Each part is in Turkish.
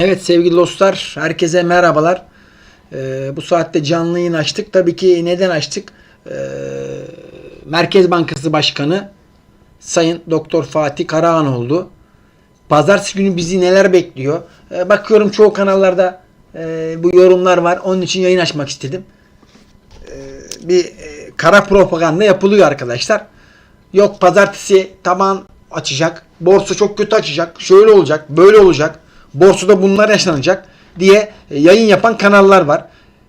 Evet sevgili dostlar, herkese merhabalar. Ee, bu saatte canlı yayın açtık. Tabii ki neden açtık? Ee, Merkez Bankası Başkanı Sayın Doktor Fatih Karahan oldu. Pazartesi günü bizi neler bekliyor? Ee, bakıyorum çoğu kanallarda e, bu yorumlar var. Onun için yayın açmak istedim. Ee, bir e, kara propaganda yapılıyor arkadaşlar. Yok pazartesi taban açacak. Borsa çok kötü açacak. Şöyle olacak, böyle olacak. Borsada bunlar yaşanacak diye e, yayın yapan kanallar var.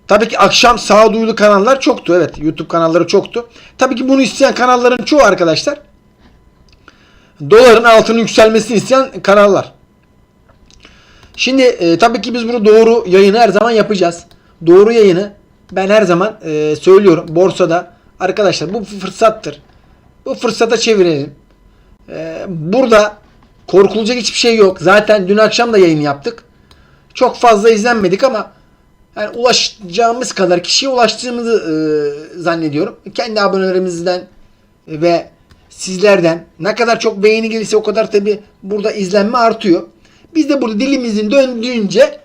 Tabii ki akşam sağduyulu kanallar çoktu. Evet YouTube kanalları çoktu. Tabii ki bunu isteyen kanalların çoğu arkadaşlar doların altının yükselmesini isteyen kanallar. Şimdi e, tabii ki biz bunu doğru yayını her zaman yapacağız. Doğru yayını ben her zaman e, söylüyorum. Borsada arkadaşlar bu fırsattır. Bu fırsata çevirelim. E, burada korkulacak hiçbir şey yok. Zaten dün akşam da yayın yaptık. Çok fazla izlenmedik ama yani ulaşacağımız kadar kişiye ulaştığımızı e, zannediyorum. Kendi abonelerimizden ve sizlerden ne kadar çok beğeni gelirse o kadar tabi burada izlenme artıyor. Biz de burada dilimizin döndüğünce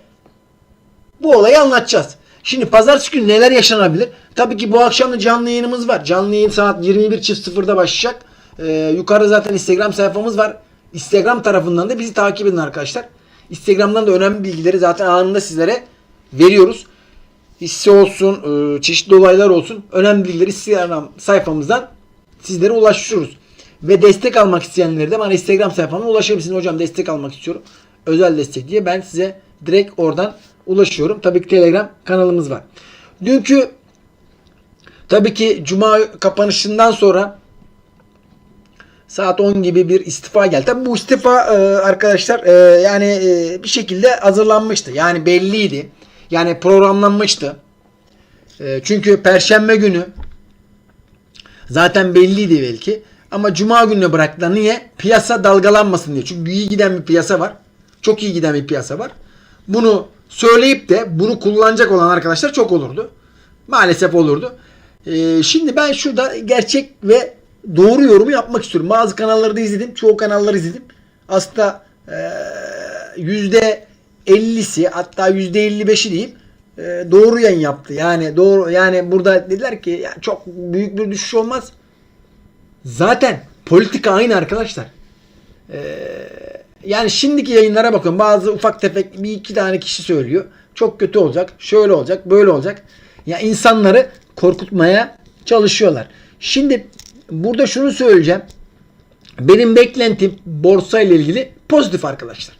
bu olayı anlatacağız. Şimdi pazartesi günü neler yaşanabilir? Tabii ki bu akşam da canlı yayınımız var. Canlı yayın saat 21.00'da başlayacak. Ee, yukarıda zaten Instagram sayfamız var. Instagram tarafından da bizi takip edin arkadaşlar. Instagram'dan da önemli bilgileri zaten anında sizlere veriyoruz. Hisse olsun, e, çeşitli olaylar olsun. Önemli bilgileri Instagram sayfamızdan sizlere ulaştırıyoruz. Ve destek almak isteyenleri de bana Instagram sayfamdan ulaşabilirsiniz. Hocam destek almak istiyorum. Özel destek diye ben size direkt oradan ulaşıyorum. Tabii ki Telegram kanalımız var. Dünkü tabii ki Cuma kapanışından sonra saat 10 gibi bir istifa geldi. Tabii bu istifa e, arkadaşlar e, yani e, bir şekilde hazırlanmıştı. Yani belliydi. Yani programlanmıştı. E, çünkü Perşembe günü zaten belliydi belki. Ama Cuma gününe bıraktılar. Niye? Piyasa dalgalanmasın diye. Çünkü iyi giden bir piyasa var. Çok iyi giden bir piyasa var. Bunu söyleyip de bunu kullanacak olan arkadaşlar çok olurdu. Maalesef olurdu. Ee, şimdi ben şurada gerçek ve doğru yorumu yapmak istiyorum. Bazı kanalları da izledim. Çoğu kanalları izledim. Aslında yüzde 50'si hatta yüzde 55'i diyeyim doğru yayın yaptı. Yani doğru yani burada dediler ki ya çok büyük bir düşüş olmaz. Zaten politika aynı arkadaşlar. Yani şimdiki yayınlara bakın. Bazı ufak tefek bir iki tane kişi söylüyor. Çok kötü olacak. Şöyle olacak. Böyle olacak. Ya insanları korkutmaya çalışıyorlar. Şimdi burada şunu söyleyeceğim. Benim beklentim borsa ile ilgili pozitif arkadaşlar.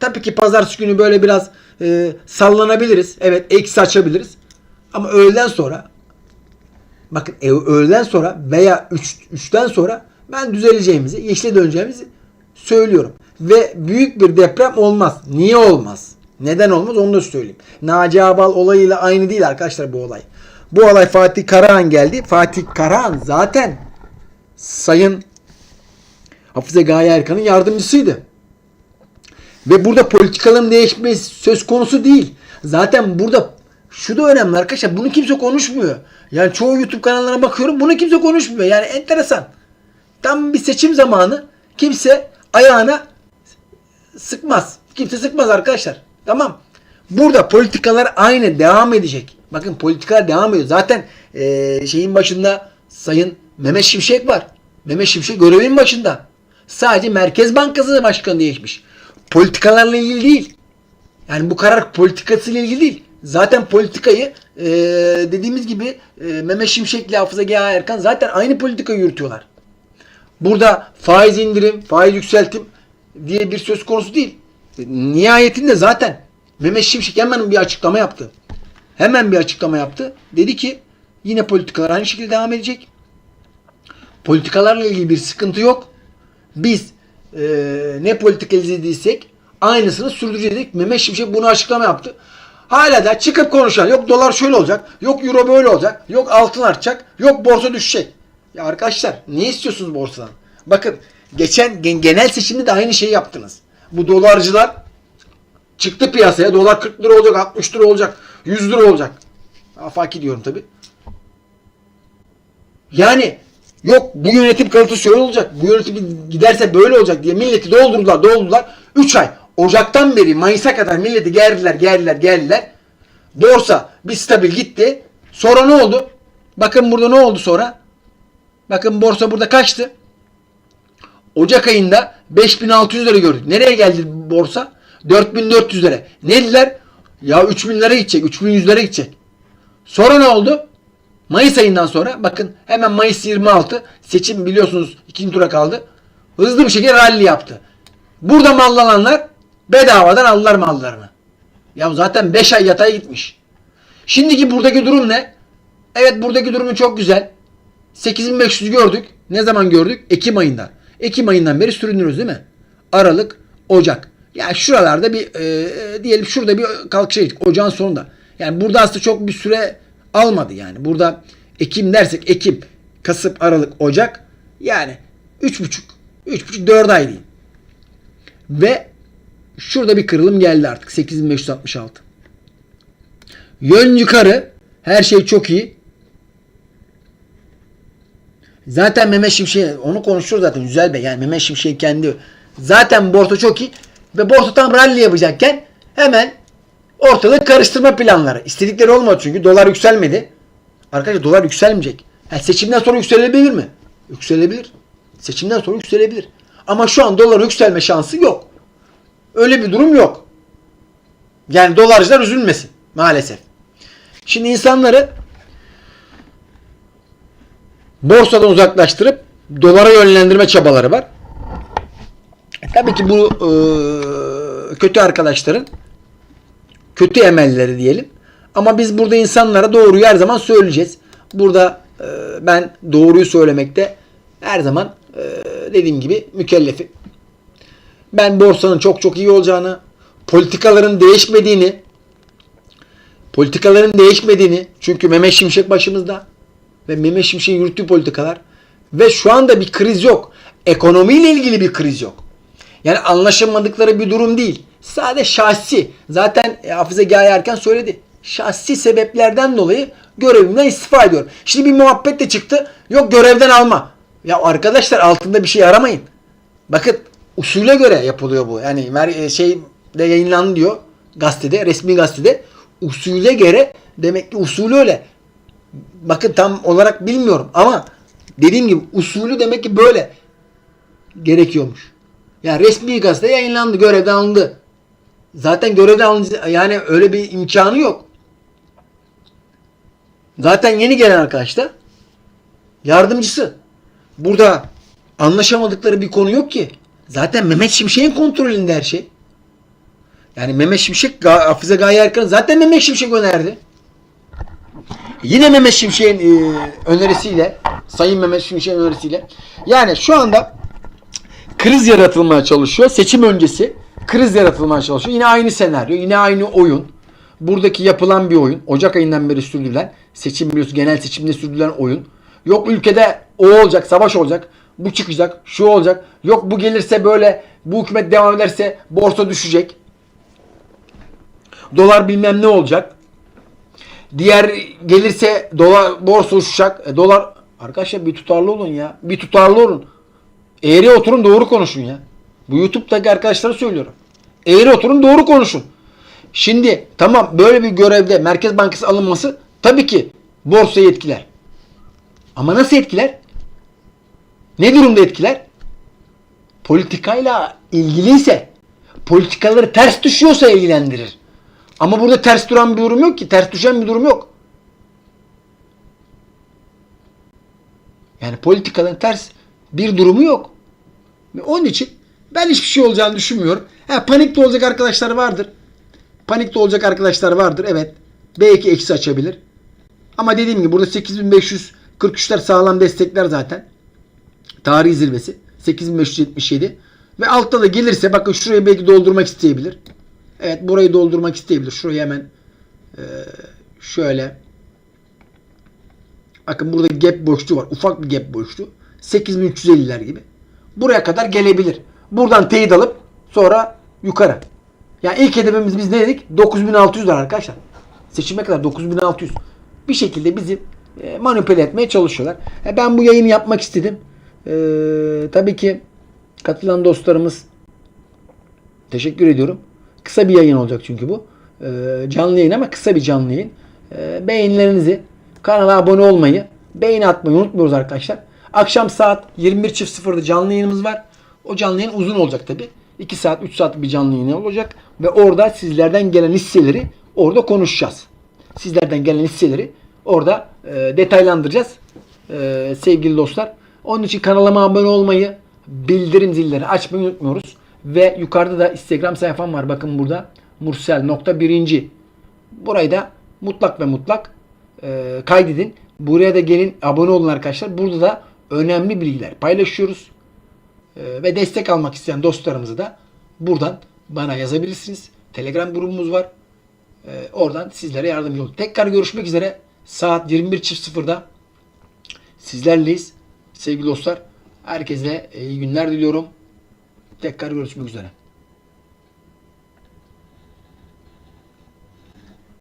Tabii ki pazartesi günü böyle biraz e, sallanabiliriz. Evet eksi açabiliriz. Ama öğleden sonra bakın e, öğleden sonra veya 3 3'ten sonra ben düzeleceğimizi, yeşile döneceğimizi söylüyorum. Ve büyük bir deprem olmaz. Niye olmaz? Neden olmaz onu da söyleyeyim. Naci Abal olayıyla aynı değil arkadaşlar bu olay. Bu olay Fatih Karahan geldi. Fatih Karahan zaten Sayın Hafize Gaye Erkan'ın yardımcısıydı. Ve burada politikaların değişmesi söz konusu değil. Zaten burada şu da önemli arkadaşlar. Bunu kimse konuşmuyor. Yani çoğu YouTube kanallarına bakıyorum. Bunu kimse konuşmuyor. Yani enteresan. Tam bir seçim zamanı kimse ayağına sıkmaz. Kimse sıkmaz arkadaşlar. Tamam. Burada politikalar aynı devam edecek. Bakın politikalar devam ediyor. Zaten e, şeyin başında Sayın Mehmet Şimşek var. Mehmet Şimşek görevin başında. Sadece Merkez Bankası Başkanı değişmiş. Politikalarla ilgili değil. Yani bu karar politikasıyla ilgili değil. Zaten politikayı e, dediğimiz gibi e, Mehmet Şimşek ile Hafıza Geha Erkan zaten aynı politikayı yürütüyorlar. Burada faiz indirim, faiz yükseltim diye bir söz konusu değil. E, Nihayetinde zaten Mehmet Şimşek hemen bir açıklama yaptı. Hemen bir açıklama yaptı. Dedi ki yine politikalar aynı şekilde devam edecek. Politikalarla ilgili bir sıkıntı yok. Biz e, ne politika izlediysek aynısını sürdüreceğiz. Mehmet Şimşek bunu açıklama yaptı. Hala da çıkıp konuşan yok dolar şöyle olacak, yok euro böyle olacak, yok altın artacak, yok borsa düşecek. Ya arkadaşlar ne istiyorsunuz borsadan? Bakın geçen gen- genel seçimde de aynı şeyi yaptınız. Bu dolarcılar çıktı piyasaya dolar 40 lira olacak, 60 lira olacak, 100 lira olacak. Afaki diyorum tabi. Yani yok bu yönetim kalıtı şöyle olacak, bu yönetim giderse böyle olacak diye milleti doldurdular, doldurdular. 3 ay Ocaktan beri Mayıs'a kadar milleti gerdiler, gerdiler, geldiler. Borsa bir stabil gitti. Sonra ne oldu? Bakın burada ne oldu sonra? Bakın borsa burada kaçtı? Ocak ayında 5600 lira gördük. Nereye geldi borsa? 4400 lira. Ne dediler? Ya 3000 lira gidecek, 3100 lira gidecek. Sonra ne oldu? Mayıs ayından sonra bakın hemen Mayıs 26 seçim biliyorsunuz ikinci tura kaldı. Hızlı bir şekilde rally yaptı. Burada mallananlar bedavadan aldılar mallarını. Ya zaten 5 ay yatay gitmiş. Şimdiki buradaki durum ne? Evet buradaki durumu çok güzel. 8500 gördük. Ne zaman gördük? Ekim ayında. Ekim ayından beri sürünüyoruz değil mi? Aralık, Ocak. Yani şuralarda bir e, diyelim şurada bir kalkışa gittik. Ocağın sonunda. Yani burada aslında çok bir süre almadı yani. Burada Ekim dersek Ekim, Kasım, Aralık, Ocak yani 3,5 3,5 4 ay diyeyim. Ve şurada bir kırılım geldi artık 8566. Yön yukarı. Her şey çok iyi. Zaten Mehmet Şimşek onu konuşuyor zaten Güzel Bey. Yani Mehmet Şimşek kendi zaten borsa çok iyi ve borsa tam rally yapacakken hemen ortalığı karıştırma planları. İstedikleri olmadı çünkü dolar yükselmedi. Arkadaşlar dolar yükselmeyecek. Yani seçimden sonra yükselebilir mi? Yükselebilir. Seçimden sonra yükselebilir. Ama şu an doların yükselme şansı yok. Öyle bir durum yok. Yani dolarcılar üzülmesin maalesef. Şimdi insanları borsadan uzaklaştırıp dolara yönlendirme çabaları var. E, tabii ki bu e, kötü arkadaşların kötü emelleri diyelim. Ama biz burada insanlara doğruyu her zaman söyleyeceğiz. Burada e, ben doğruyu söylemekte her zaman e, dediğim gibi mükellefim. Ben borsanın çok çok iyi olacağını, politikaların değişmediğini, politikaların değişmediğini çünkü Mehmet Şimşek başımızda ve Mehmet Şimşek'in yürüttüğü politikalar ve şu anda bir kriz yok. Ekonomiyle ilgili bir kriz yok. Yani anlaşamadıkları bir durum değil. Sadece şahsi. Zaten e, Hafize Gaye Erken söyledi. Şahsi sebeplerden dolayı görevimden istifa ediyorum. Şimdi bir muhabbet de çıktı. Yok görevden alma. Ya arkadaşlar altında bir şey aramayın. Bakın usule göre yapılıyor bu. Yani mer- şey de yayınlandı diyor gazetede, resmi gazetede. Usule göre demek ki usulü öyle. Bakın tam olarak bilmiyorum ama dediğim gibi usulü demek ki böyle gerekiyormuş. Yani resmi gazete yayınlandı, görevden alındı. Zaten görevden alındı yani öyle bir imkanı yok. Zaten yeni gelen arkadaş da yardımcısı. Burada anlaşamadıkları bir konu yok ki. Zaten Mehmet Şimşek'in kontrolünde her şey. Yani Mehmet Şimşek, Hafize Gaye Erkan zaten Mehmet Şimşek önerdi. Yine Mehmet Şimşek'in e, önerisiyle, Sayın Mehmet Şimşek'in önerisiyle. Yani şu anda kriz yaratılmaya çalışıyor. Seçim öncesi kriz yaratılmaya çalışıyor. Yine aynı senaryo, yine aynı oyun. Buradaki yapılan bir oyun. Ocak ayından beri sürdürülen, seçim biliyorsun genel seçimde sürdürülen oyun. Yok ülkede o olacak, savaş olacak, bu çıkacak, şu olacak. Yok bu gelirse böyle, bu hükümet devam ederse borsa düşecek. Dolar bilmem ne olacak. Diğer gelirse dolar borsa uçacak. E, dolar arkadaşlar bir tutarlı olun ya. Bir tutarlı olun. Eğri oturun doğru konuşun ya. Bu YouTube'daki arkadaşlara söylüyorum. Eğri oturun doğru konuşun. Şimdi tamam böyle bir görevde Merkez Bankası alınması tabii ki borsayı etkiler. Ama nasıl etkiler? Ne durumda etkiler? Politikayla ilgiliyse, politikaları ters düşüyorsa ilgilendirir. Ama burada ters duran bir durum yok ki. Ters düşen bir durum yok. Yani politikaların ters bir durumu yok. Ve onun için ben hiçbir şey olacağını düşünmüyorum. Ha, panikte olacak arkadaşlar vardır. Panikte olacak arkadaşlar vardır. Evet. Belki eksi açabilir. Ama dediğim gibi burada 8543'ler sağlam destekler zaten. Tarihi zirvesi. 8577. Ve altta da gelirse bakın şurayı belki doldurmak isteyebilir. Evet burayı doldurmak isteyebilir. Şurayı hemen e, şöyle bakın burada gap boşluğu var. Ufak bir gap boşluğu. 8350'ler gibi. Buraya kadar gelebilir. Buradan teyit alıp sonra yukarı. Yani ilk hedefimiz biz ne dedik? 9600 arkadaşlar. Seçime kadar 9600. Bir şekilde bizi e, manipüle etmeye çalışıyorlar. E, ben bu yayını yapmak istedim. E, tabii ki katılan dostlarımız Teşekkür ediyorum. Kısa bir yayın olacak çünkü bu. Ee, canlı yayın ama kısa bir canlı yayın. Ee, beğenilerinizi, kanala abone olmayı, beğeni atmayı unutmuyoruz arkadaşlar. Akşam saat 21.00'da canlı yayınımız var. O canlı yayın uzun olacak tabi. 2 saat, 3 saat bir canlı yayın olacak. Ve orada sizlerden gelen hisseleri orada konuşacağız. Sizlerden gelen hisseleri orada e, detaylandıracağız. E, sevgili dostlar. Onun için kanalıma abone olmayı, bildirim zilleri açmayı unutmuyoruz. Ve yukarıda da Instagram sayfam var. Bakın burada. Mursel.birinci. Burayı da mutlak ve mutlak e, kaydedin. Buraya da gelin abone olun arkadaşlar. Burada da önemli bilgiler paylaşıyoruz. E, ve destek almak isteyen dostlarımızı da buradan bana yazabilirsiniz. Telegram grubumuz var. E, oradan sizlere yardımcı olun. Tekrar görüşmek üzere. Saat 21.00'da sizlerleyiz. Sevgili dostlar. Herkese iyi günler diliyorum. Tekrar görüşmek üzere.